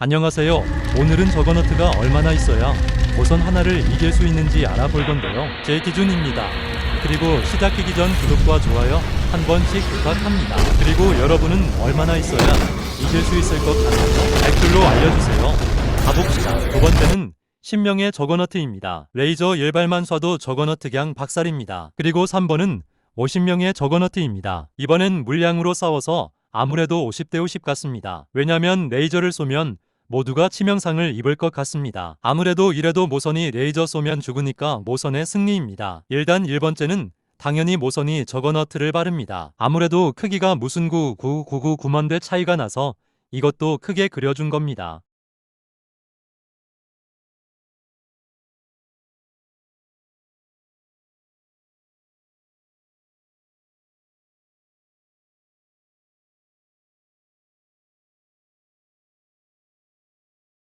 안녕하세요. 오늘은 저거너트가 얼마나 있어야 보선 하나를 이길 수 있는지 알아볼 건데요. 제 기준입니다. 그리고 시작하기 전 구독과 좋아요 한 번씩 부탁합니다. 그리고 여러분은 얼마나 있어야 이길 수 있을 것 같나요? 댓글로 알려주세요. 가봅시다. 두 번째는 10명의 저거너트입니다. 레이저 10발만 쏴도 저거너트 gang 박살입니다. 그리고 3번은 50명의 저거너트입니다. 이번엔 물량으로 싸워서 아무래도 50대 50 같습니다. 왜냐면 레이저를 쏘면 모두가 치명상을 입을 것 같습니다. 아무래도 이래도 모선이 레이저 쏘면 죽으니까 모선의 승리입니다. 일단 1번째는 당연히 모선이 저거너트를 바릅니다. 아무래도 크기가 무슨 구, 구, 구구, 구만대 차이가 나서 이것도 크게 그려준 겁니다.